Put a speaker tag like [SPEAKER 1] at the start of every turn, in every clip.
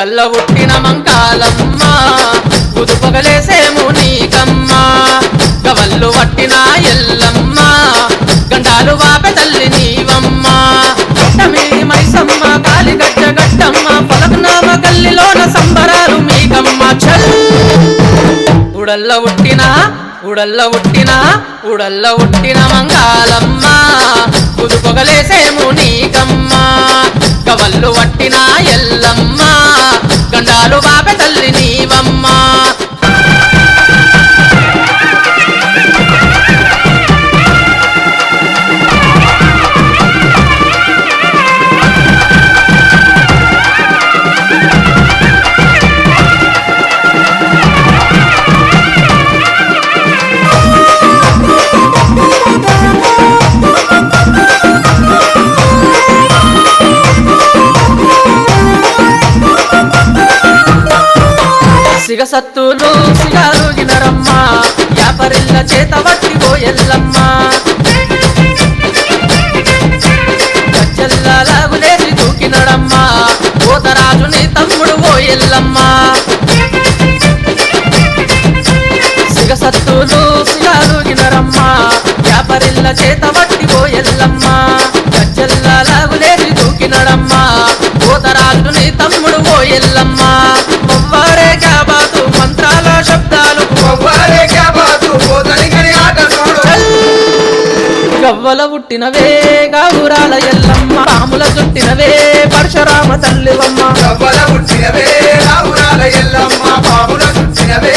[SPEAKER 1] ఉడల్ల ఉట్టిన మంకాలమ్మ. గుదుపగలేసేము నీకమ్మ గవల్లు వట్టిన ఎల్లమ్మ. గండాలు వాపె తల్లి నీవమ్మ. మైసమ్మ కాలి గజ్జ గట్టమ్మ పలకనామ గల్లిలోన సంబరాలు మీకమ్మ. చల్. ఉడల్ల ఉట్టిన ఉడల్ల ఉట్టిన ఉడల్ల ఉట్టిన మంగాలమ్మ. కుదుపగలేసేము నీకమ్మ కవల్లు వట్టిన ఎల్లమ్మ. గండాలు సిగసత్తులు సిగారుగినరమ్మ యాపరిల్ల చేత వట్టి పోయల్లమ్మ. గజ్జల్లాగులేసి దూకినడమ్మ పోతరాజుని తమ్ముడు పోయల్లమ్మ. సిగసత్తులు సిగారుగినరమ్మ యాపరిల్ల చేత వట్టి పోయల్లమ్మ. గజ్జల్లాగులేసి దూకినడమ్మ పోతరాజుని తమ్ముడు పోయల్లమ్మ. మొవ్వారే క్యాబాతు గవ్వల పుట్టినవే గావురాల ఎల్లమ్మ. పాముల చుట్టినవే పరశురామ తల్లివమ్మ.
[SPEAKER 2] గవ్వల పుట్టినవే రావురాల ఎల్లమ్మ. పాముల చుట్టినవే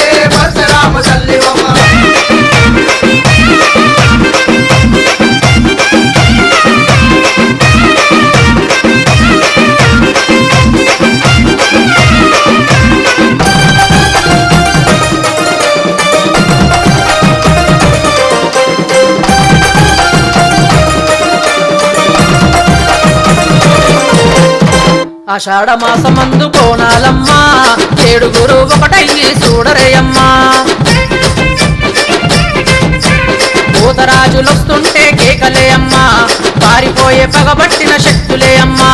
[SPEAKER 1] ఆషాఢ మాసమందు ఏడుగురు ఒకటయ్యి చూడరేయమ్మా. భూతరాజులొస్తుంటే కేకలే అమ్మా పారిపోయే పగబట్టిన శక్తులే అమ్మా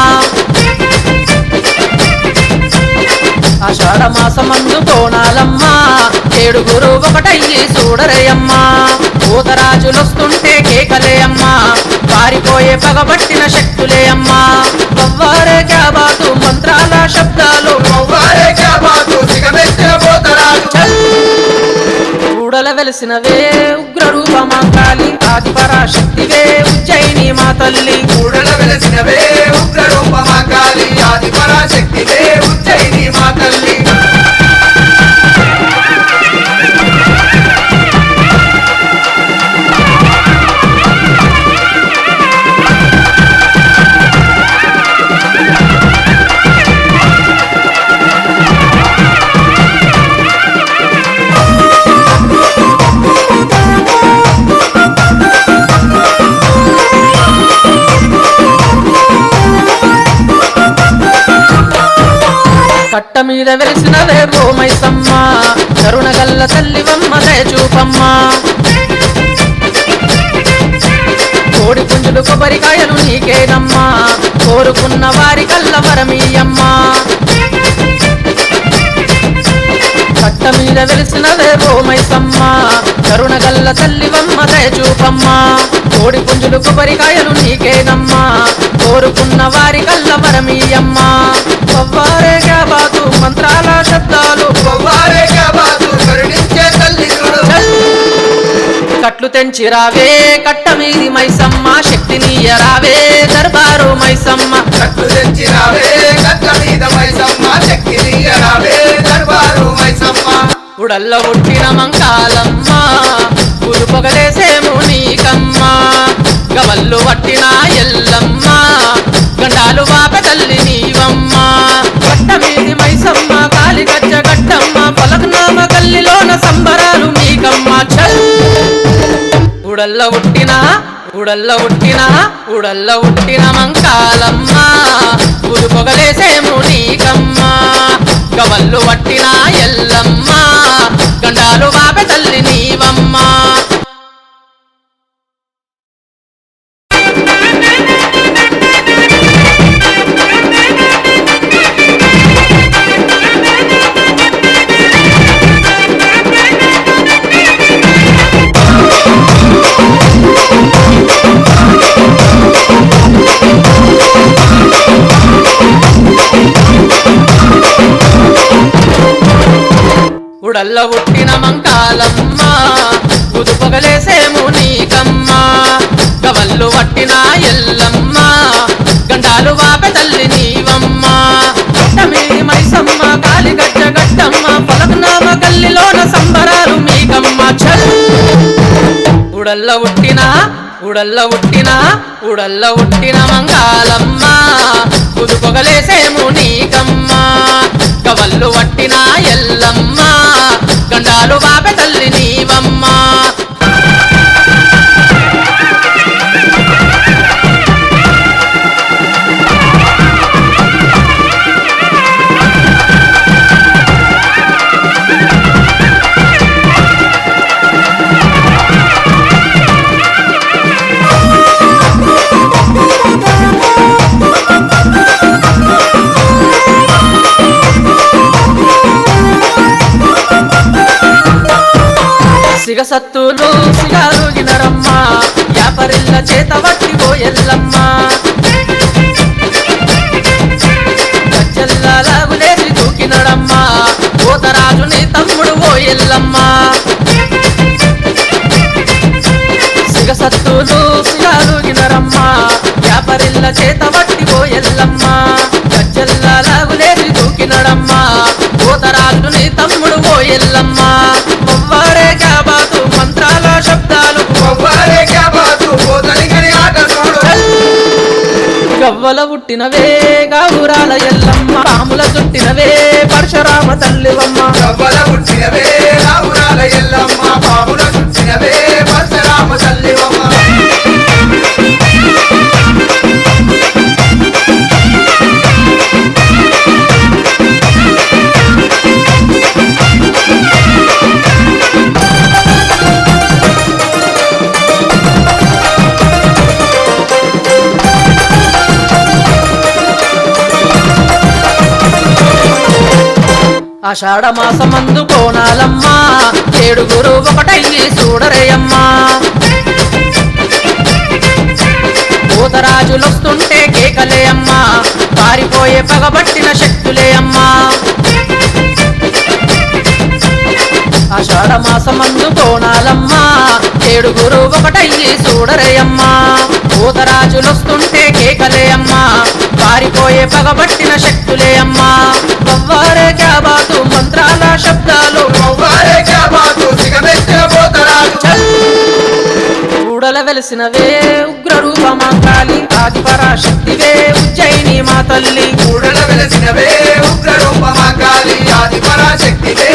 [SPEAKER 1] ఆషాఢ మాసమందు కోణాలమ్మ ఏడుగురు ఒకటయ్యి చూడరేయమ్మా. భూతరాజులొస్తుంటే కేకలే అమ్మా పారిపోయే పగబట్టిన శక్తులే అమ్మా బొవ్వారే క్యాబాతు మంత్రాల శబ్దాలు.
[SPEAKER 2] కొవ్వారే క్యాబాతు సిగమెత్తిన
[SPEAKER 1] కూడల వెలిసినవే ఉగ్ర రూపమాకాలి ఆది పరాశక్తివే ఉజ్జయిని మా తల్లి.
[SPEAKER 2] కూడల వెలసినవే ఉగ్ర రూపమా కాళి ఆది పరాశక్తివే ఉజ్జయిని మా తల్లి.
[SPEAKER 1] కట్ట మీద వెలిసినవే భూమైసమ్మ కరుణగల్ల తల్లివమ్మ చూపమ్మ. కోడి పుంజులు కొబ్బరికాయలు నీకేనమ్మా. కోరుకున్న వారి కల్ల వరమీయమ్మా. పట్ట మీద వెలిసినవే భూమైసమ్మ కరుణగల్ల తల్లివమ్మ చూపమ్మ. కోడి పుంజులు కొబ్బరికాయలు నీకేనమ్మా. కోరుకున్న వారి కల్ల కట్లు తెంచి రావే కట్ట మీది మైసమ్మ శక్తిని రావే దర్బారు మైసమ్మ.
[SPEAKER 2] కట్ట మీద మైసమ్మ శక్తి రావే దర్బారు మైసమ్మ.
[SPEAKER 1] ఉడల్ల పుట్టిన మంకాలమ్మ పురుపగలేసేము నీకమ్మ. గవల్లు పట్టిన ఎల్లమ్మ గండాలు వాప తల్లి నీవమ్మ. కట్ట మీది మైసమ్మ కాలి గజ్జ ఉడల్ల ఉట్టిన ఉడల్ల ఉట్టిన ఉడల్ల ఉట్టిన మంకాలమ్మ. గుడి పొగలేసే మునీకమ్మ. గవల్లు పట్టిన ఎల్లమ్మ. గండాలు బాబె తల్లి గవల్లు ఎల్లమ్మ. గండాలు వాపె తల్లి నీవమ్మ. గట్టమి మైసమ్మ గాలి గట్టమ్మ పలకనామ గల్లిలోన సంబరాలు మీకమ్మ చల్. ఉడల్ల ఉట్టిన ఉడల్ల ఉట్టిన ఉడల్ల ఉట్టిన మంగాలమ్మ కుదుపొగలేసేము నీకమ్మ కవల్లు వట్టిన ఎల్లమ్మ. గండాలు వా సిగసత్తులు సిగారుగినరమ్మ యాపరిల్ల చేత వట్టి పోయెల్లమ్మ. గజ్జల్లాగులేసి దూకినడమ్మ పోతరాజుని తమ్ముడు పోయెల్లమ్మ. సిగసత్తులు సిగారుగినరమ్మ యాపరిల్ల చేత వట్టి పోయెల్లమ్మ. గజ్జల్లాగులేసి దూకినడమ్మ పోతరాజుని తమ్ముడు పోయెల్లమ్మ. గవ్వల పుట్టినవే గావురాల ఎల్లమ్మ. పాముల చుట్టినవే పరశురామ తల్లివమ్మ.
[SPEAKER 2] గవ్వల పుట్టినవే రావురాల ఎల్లమ్మ. పాముల చుట్టినవే పరశురామ తల్లివమ్మ.
[SPEAKER 1] ఆషాఢ కోణాలమ్మా ఏడుగురు ఒకటయ్యి చూడరేయమ్మా. భూతరాజులొస్తుంటే కేకలే అమ్మా పారిపోయే పగబట్టిన శక్తులే అమ్మా ఆషాఢమాసమందు కోణ ఏడుగురు ఒకటయ్యి చూడరేయమ్మా. పూతరాజులొస్తుంటే కేకలే అమ్మా పారిపోయే పగబట్టిన శక్తులే అమ్మా బొవ్వారే క్యాబాతు మంత్రాల శబ్దాలు.
[SPEAKER 2] కొవ్వారే క్యాబాతు
[SPEAKER 1] కూడల వెలిసినవే ఉగ్ర రూపమా కాళి ఆది పరాశక్తివే ఉజ్జయిని మా తల్లి.
[SPEAKER 2] కూడల వెలసినవే ఉగ్ర రూపమా కాళీ ఆది పరాశక్తివే